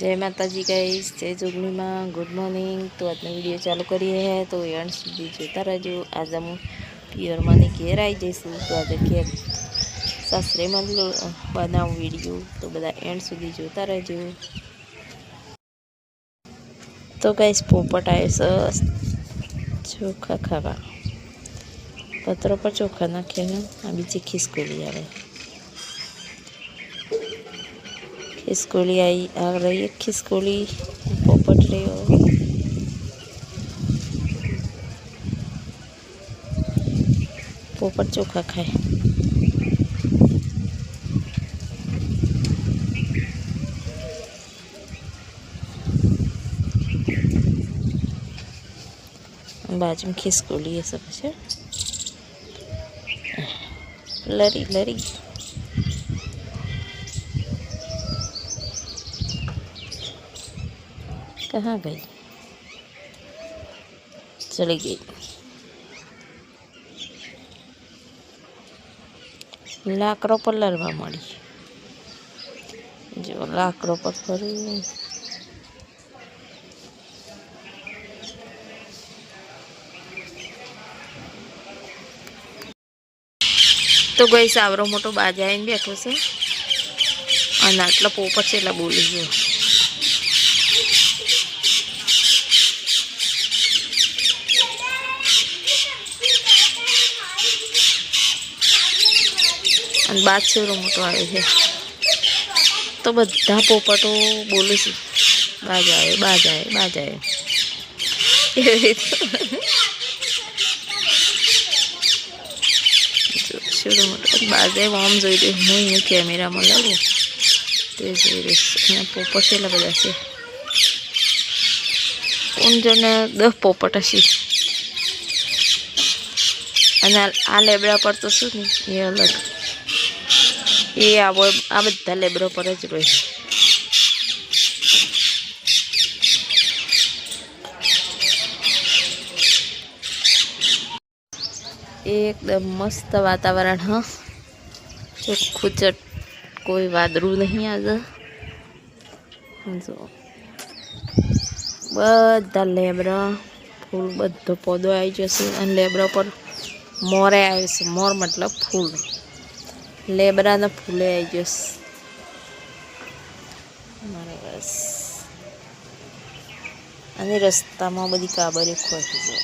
જય માતાજી ગાઈસ જય જોગણીમાં ગુડ મોર્નિંગ તો આજનો વીડિયો ચાલુ કરીએ હે, તો એન્ડ સુધી જોતા રહેજો. આજે હું પિયરમાંની ઘેર આવી જઈશું, તો આજે ઘેર સાસરેમાં બનાવું વીડિયો તો બધા એન્ડ સુધી જોતા રહેજો. તો ગઈશ પોપટ આવ્યો ચોખા ખાવા. પત્રો પર ચોખા નાખ્યા આ બીજી ખિસકોલી આવે. ખિસકોલી આવી આ રહી એક ખિસકોલી પોપટ રહ્યો પોપટ ચોખા ખાય બાજુમાં ખિસકોલી હશે પછી લરી कहाँ गई चली गई લાકડો પર લડવા મળી જો લાકડો પર ફરી તો ગઈ સાવરો મોટો બાજા આવીને બેઠો છે અને આટલો પોપટ છે એટલે બોલી ગયો અને બાદ છેવડો મોટો આવે છે. તો બધા પોપટો બોલે છે બાજ આવે બાજ આવે બાજ આવે એવી રીતે મોટો બાજે આમ જોઈ દે હું અહીંયા કેમેરામાં લાવું તે જોઈ રહીશ અને પોપટ એટલા બધા છે? કોણ દસ પોપટ હશે. અને આ લેબડા પર તો શું ને? એ અલગ. એ આવો આ બધા લેબરો પર જ રહે એકદમ મસ્ત વાતાવરણ હા ચોખ્ખું ચટ કોઈ વાદળું નહીં આજે જો બધા લેબરા ફૂલ બધો પોદો આવી જશે અને લેબરા પર મોરે આવે છે મોર મતલબ ફૂલ લેબરાના ફૂલે આવી જશ બસ અને રસ્તામાં બધી કાબરે ખોટી છે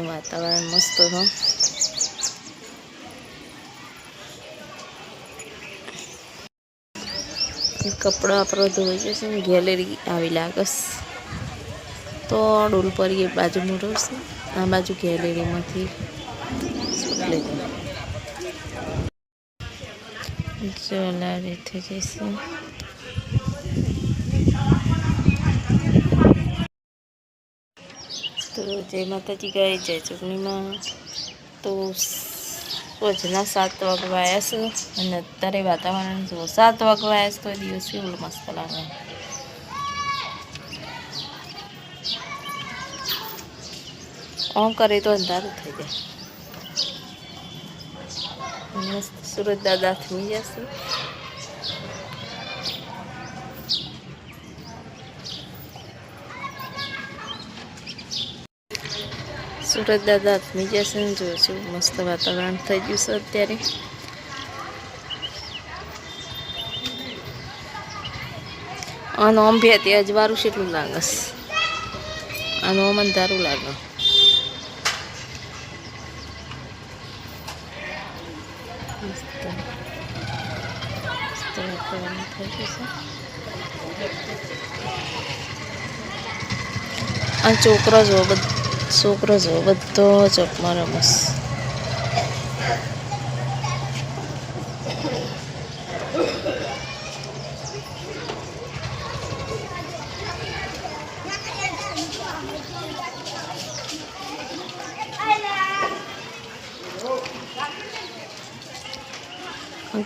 વાતાવરણ મસ્ત હો કપડો આપણો ધોઈ જશે ને ગેલેરી આવી લાગસ તો ડોલ પર એ બાજુ મોટરશે આ બાજુ ગેલેરીમાંથી ચોલા રીતે જઈશું. તો જય માતાજી, ગાય જય ચૂંટણીમાં. તો રોજના સાત વાગવા આવ્યા અને અત્યારે વાતાવરણ જો સાત વાગવા આવ્યા તો દિવસ કેવું મસ્ત લાગે. ઓમ કરે તો અંધારું થઈ જાય. મસ્ત સુરત દાદા થઈ જશે. સુરત દાદા આત્મી જશે ને જોઈશું મસ્ત વાતાવરણ થઈ ગયું છે અત્યારે. અને ભી હતી અજવારું કેટલું લાગે છે અને ઓમ અંધારું લાગે. મસ્ત વાતાવરણ થઈ ગયું છે આ છોકરો જો છોકરો જો બધો ચોકમાં રમસ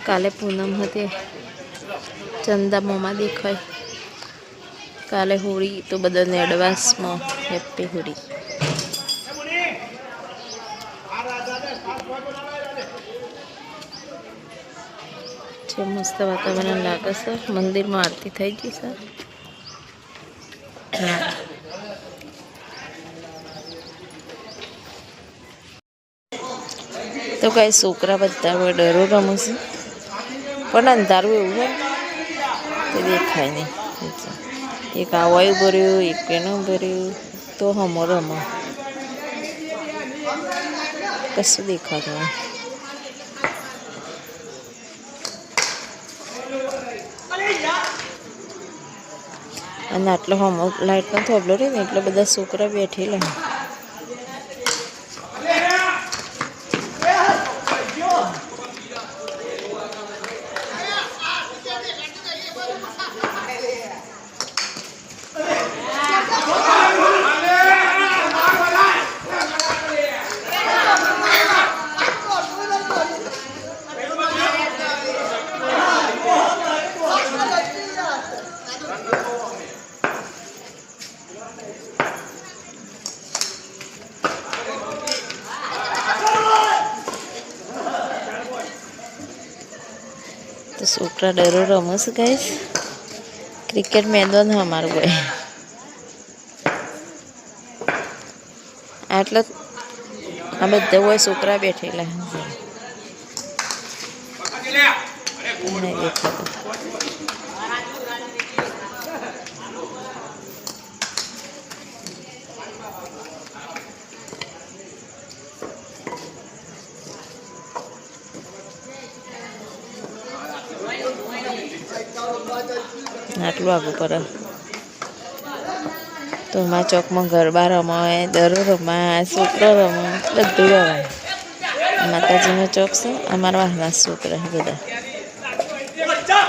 કાલે પૂનમ હતી. ચંદા મોમાં દેખાય. કાલે હોળી, તો બધાને એડવાન્સમાં હેપી હોળી. છે મસ્ત વાતાવરણ લાગે છે. મંદિરમાં આરતી થઈ ગઈ સર તો કાંઈ છોકરા બધા ડરો રમશે પણ અંધારું એવું હોય તો દેખાય નહીં. એક આવાયું ભર્યું, એક પેનું ભર્યું, તો હમો રમો. કશું દેખાતું અને આટલો હમો લાઇટનો થોબલો રહે ને, એટલે બધા છોકરા બેઠેલા. તો છોકરા ડરો રમો છે ગાઈસ? ક્રિકેટ મેદાન અમારું ભાઈ. આટલે આ બધા હોય છોકરા બેઠેલા. નહીં દેખાતું આટલું આગું પડે. તો એમાં ચોકમાં ગરબા રમાય દરો રમાય, છોકરો રમાય બધું રમાય. માતાજીનો ચોક છે, અમારા વાહના છોકરા બધા છોકરા ડરો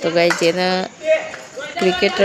તો ગાઈ જેના ક્રિકેટ